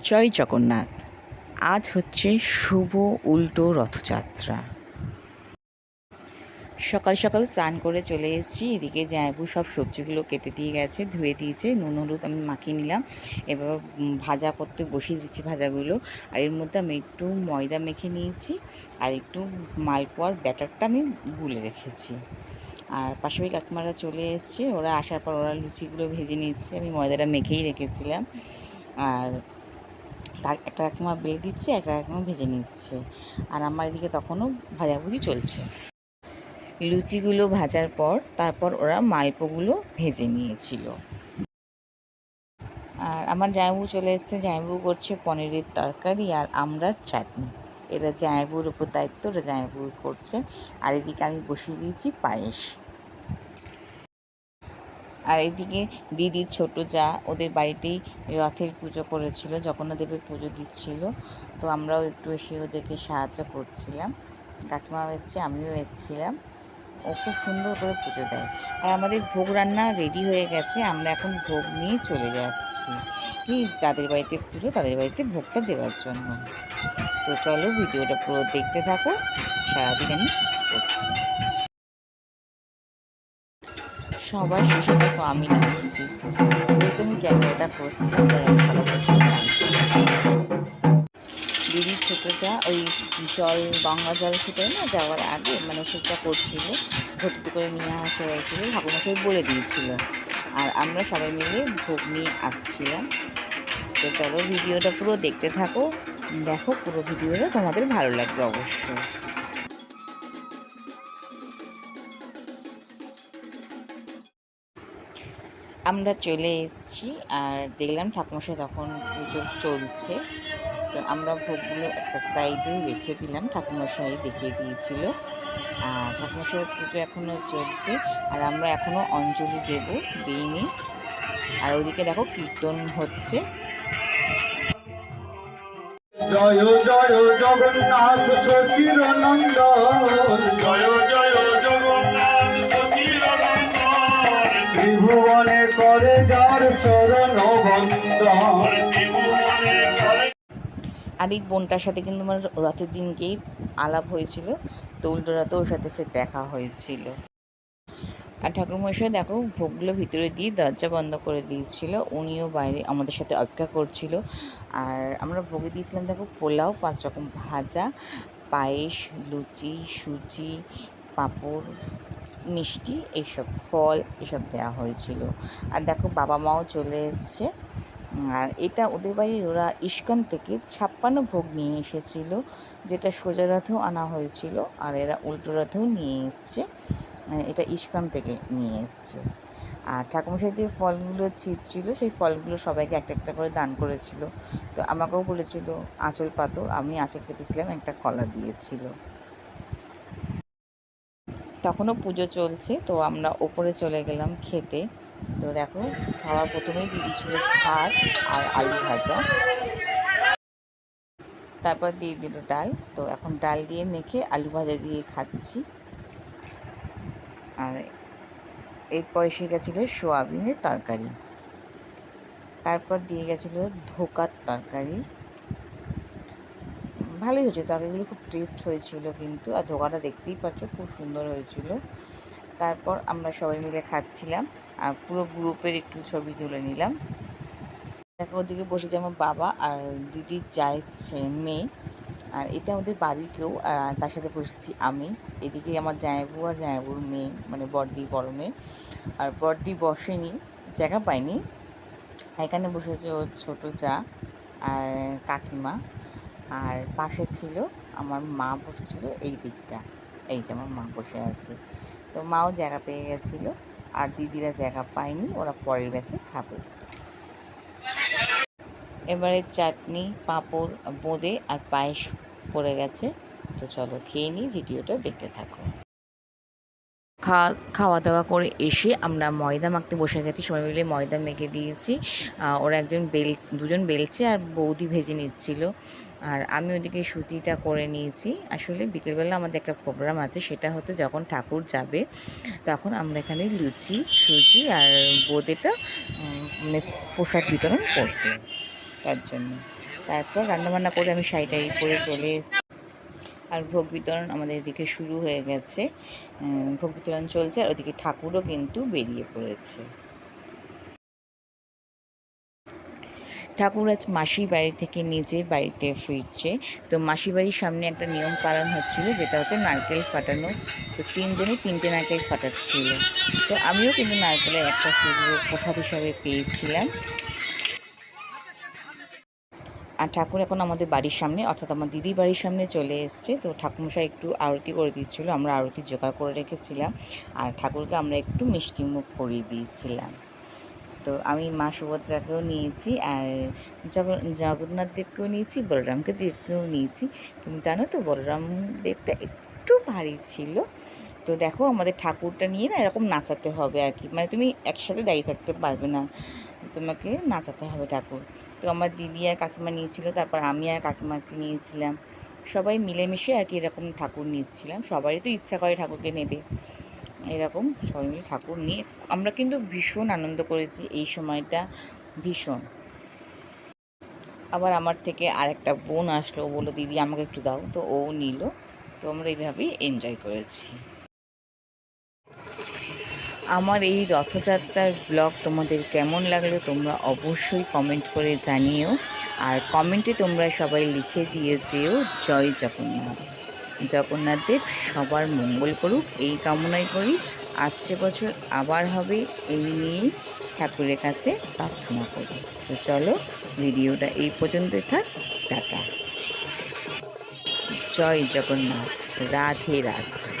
জয় জগন্নাথ। আজ হচ্ছে শুভ উল্টো রথযাত্রা। সকাল সকাল স্নান করে চলে এসেছি। এদিকে জায়বু সব সবজিগুলো কেটে দিয়ে গেছে, ধুয়ে দিয়েছে। নুন, হলুদ আমি মাখিয়ে নিলাম। এবার ভাজা করতে বসিয়ে দিচ্ছি ভাজাগুলো। আর এর মধ্যে আমি একটু ময়দা মেখে নিয়েছি আর একটু মালপোয়ার ব্যাটারটা আমি গুলে রেখেছি। আর পাশাপাশি কাকিমারা চলে এসছে। ওরা আসার পর ওরা লুচিগুলো ভেজে নিচ্ছে আমি ময়দাটা মেখেই রেখেছিলাম। আর তার একটা কাকিমা বেলে দিচ্ছে, একটা কাকিমা ভেজে নিচ্ছে। আর আমার এদিকে তখনও ভাজাভুজি চলছে। লুচিগুলো ভাজার পর তারপর ওরা মালপোগুলো ভেজে নিয়েছিল। আর আমার জামাইবু চলে এসছে। জামাইবু করছে পনিরের তরকারি আর আমরা চাটনি। এটা জামাইবুর উপর দায়িত্ব ওরা জামাইবু করছে। আর এদিকে আমি বসিয়ে দিয়েছি পায়েস। আর এদিকে দিদির ছোট যা ওদের বাড়িতেই রথের পুজো করেছিল জগন্নাথদেবের পুজো দিচ্ছিল। তো আমরাও একটু এসে ওদেরকে সাহায্য করছিলাম। কাকিমাও এসছে, আমিও এসেছিলাম। ও খুব সুন্দর করে পুজো দেয়। আর আমাদের ভোগ রান্না রেডি হয়ে গেছে, আমরা এখন ভোগ নিয়ে চলে যাচ্ছি। যাদের বাড়িতে পুজো, তাদের বাড়িতে ভোগটা দেওয়ার জন্য। তো চলো ভিডিওটা পুরো দেখতে থাকো, সারাদিন আমি করছি। সবার শেষে দেখো আমি নাচছি যেহেতু আমি ক্যামেরাটা করছি দিদির ছোটো যা, ওই জল, গঙ্গা জল ছিটাই না যাওয়ার আগে মানে সেটা করছিল ভর্তি করে নিয়ে আসা হয়েছিল, ঠাকুরমশাই বলে দিয়েছিল। আর আমরা সবাই মিলে ভোগ নিয়ে আসছিলাম। তো চলো ভিডিওটা পুরো দেখতে থাকো। দেখো পুরো ভিডিওটা, তোমাদের ভালো লাগবে অবশ্যই। আমরা চলে এসেছি আর দেখলাম ঠাকুমশাই তখন পুজো চলছে। তো আমরা ভোগগুলো একটা সাইডে রেখে দিলাম ঠাকুমশাই দেখিয়ে দিয়েছিল। আর ঠাকুমশাইয়ের পুজো এখনও চলছে আর আমরা এখনও অঞ্জলি দেব দিইনি। আর ওদিকে দেখো কীর্তন হচ্ছে। জয় জয় জগন্নাথ সচির জয় জয় জগন্নাথ আর এই বোনটার সাথে কিন্তু আমার রথের দিনকেই আলাপ হয়েছিল। তো উল্টো রাতে ওর সাথে ফের দেখা হয়েছিল। আর ঠাকুরমশাই দেখো, ভোগগুলো ভিতরে দিয়ে দরজা বন্ধ করে দিয়েছিল। উনিও বাইরে আমাদের সাথে অপেক্ষা করছিল। আর আমরা ভোগে দিয়েছিলাম দেখো, পোলাও, পাঁচ রকম ভাজা, পায়েস, লুচি, সুজি, পাঁপড় মিষ্টি এইসব ফল এসব দেওয়া হয়েছিল। আর দেখো, বাবা মাও চলে এসছে। আর এটা ওদের বাড়ির ওরা ইস্কন থেকে ছাপ্পান্ন ভোগ নিয়ে এসেছিল, যেটা সোজা রথেও আনা হয়েছিল আর এরা উল্টো রথেও নিয়ে এসছে। মানে এটা ইস্কন থেকে নিয়ে এসছে। আর ঠাকুমশাই যে ফলগুলো ছিটছিল, সেই ফলগুলো সবাইকে একটা একটা করে দান করেছিল। তো আমাকেও বলেছিল, আঁচল পাতো, আমি আঁচল পেতেছিলাম একটা কলা দিয়েছিল। তখনও পুজো চলছে, তো আমরা ওপরে চলে গেলাম খেতে। তো দেখো খাওয়ার প্রথমেই দিয়ে দিয়েছিল ভাত আর আলু ভাজা। তারপর দিয়ে দিল ডাল। তো এখন ডাল দিয়ে মেখে আলু ভাজা দিয়ে খাচ্ছি। আর এরপর এসে গেছিল সোয়াবিনের তরকারি। তারপর দিয়ে গেছিল ধোকার তরকারি। ভালোই হয়েছে তরকারিগুলো খুব টেস্ট হয়েছিল কিন্তু, আর ধোকাটা দেখতেই পাচ্ছ খুব সুন্দর হয়েছিল। তারপর আমরা সবাই মিলে খাচ্ছিলাম, আর পুরো গ্রুপের একটু ছবি তুলে নিলাম। দেখো ওদিকে বসেছে আমার বাবা আর দিদির যায় মেয়ে, আর এটা আমাদের বাড়ি কেউ, আর তার সাথে বসেছি আমি। এদিকে আমার জায়াবু আর জায়াবুর মেয়ে মানে বড়দি বড় মেয়ে। আর বড়দি বসেনি, জায়গা পায়নি। এখানে বসেছে ওর ছোটো যা আর কাকিমা। আর পাশে ছিল আমার মা বসেছিল এই দিকটা। এই যে আমার মা বসে আছে। তো মাও জায়গা পেয়ে গেছিল আর দিদিরা জায়গা পায়নি, ওরা পরের ব্যাচে খাবে। এবারে চাটনি, পাঁপড়, বোঁদে আর পায়েস পড়ে গেছে। তো চলো খেয়ে নিই, ভিডিওটা দেখতে থাকো। খাওয়া খাওয়া দাওয়া করে এসে আমরা ময়দা মাখতে বসে গেছি। সবাই মিলে ময়দা মেখে দিয়েছি। ওরা একজন বেল, দুজন বেলছে আর বৌদি ভেজে নিচ্ছিল। আর আমি ওদিকে সুজিটা করে নিয়েছি। আসলে বিকেলবেলা আমাদের একটা প্রোগ্রাম আছে, সেটা হতো যখন ঠাকুর যাবে, তখন আমরা এখানে লুচি, সুজি আর বোঁদেটা মানে প্রসাদ বিতরণ করতে। তার জন্য। তারপর রান্নাবান্না করে আমি শাড়ি টাড়ি পরে চলে এসেছি। আর ভোগ বিতরণ আমাদের এদিকে শুরু হয়ে গেছে। ভোগ বিতরণ চলছে আর ওদিকে ঠাকুরও কিন্তু বেরিয়ে পড়েছে। ঠাকুর আজ মাসির বাড়ি থেকে নিজের বাড়িতে ফিরছে। তো মাসির বাড়ির সামনে একটা নিয়ম পালন হচ্ছিল, যেটা হচ্ছে নারকেল ফাটানো। তো তিনজনে তিনটে নারকেল ফাটাচ্ছিল। তো আমিও কিন্তু নারকেলের একটা প্রসাদ হিসাবে পেয়েছিলাম। আর ঠাকুর এখন আমাদের বাড়ির সামনে, অর্থাৎ আমার দিদির বাড়ির সামনে চলে এসছে। তো ঠাকুমশাই একটু আরতি করে দিচ্ছিল আমরা আরতি জোগাড় করে রেখেছিলাম। আর ঠাকুরকে আমরা একটু মিষ্টি মুখ করিয়ে দিয়েছিলাম। তো আমি মা সুভদ্রাকেও নিয়েছি, আর জগন- জগন্নাথ দেবকেও নিয়েছি, বলরামকে দেবকেও নিয়েছি। কিন্তু জানো তো, বলরাম দেবটা একটু ভারী ছিল। তো দেখো, আমাদের ঠাকুরটা নিয়ে না এরকম নাচাতে হবে আর কি। মানে তুমি একসাথে দাঁড়িয়ে থাকতে পারবে না। তোমাকে নাচাতে হবে ঠাকুর। তো আমার দিদি আর কাকিমা নিয়েছিল, তারপর আমি আর কাকিমাকে নিয়েছিলাম। সবাই মিলেমিশে আর কি এরকম ঠাকুর নিচ্ছিলাম। সবারই তো ইচ্ছা করে ঠাকুরকে নেবে। এরকম সবাই মিলে ঠাকুর নিয়ে, আমরা কিন্তু ভীষণ আনন্দ করেছি এই সময়টা, ভীষণ। আবার আমার থেকে আরেকটা বোন আসলো বলল, দিদি, আমাকে একটু দাও। তো ও নিল। তো আমরা এইভাবেই এনজয় করেছি। আমার এই রথযাত্রার ব্লগ তোমাদের কেমন লাগল তোমরা অবশ্যই কমেন্ট করে জানিও। আর কমেন্টে তোমরা সবাই লিখে দিয়ে যেও, জয় জগন্নাথ। জগন্নাথ দেব সবার মঙ্গল করুক, এই কামনাই করি। আসছে বছর, আবার হবে, এই নিয়েই ঠাকুরের কাছে প্রার্থনা করি। তো চলো, ভিডিওটা এই পর্যন্তই থাক, টাটা। জয় জগন্নাথ, রাধে রাধে।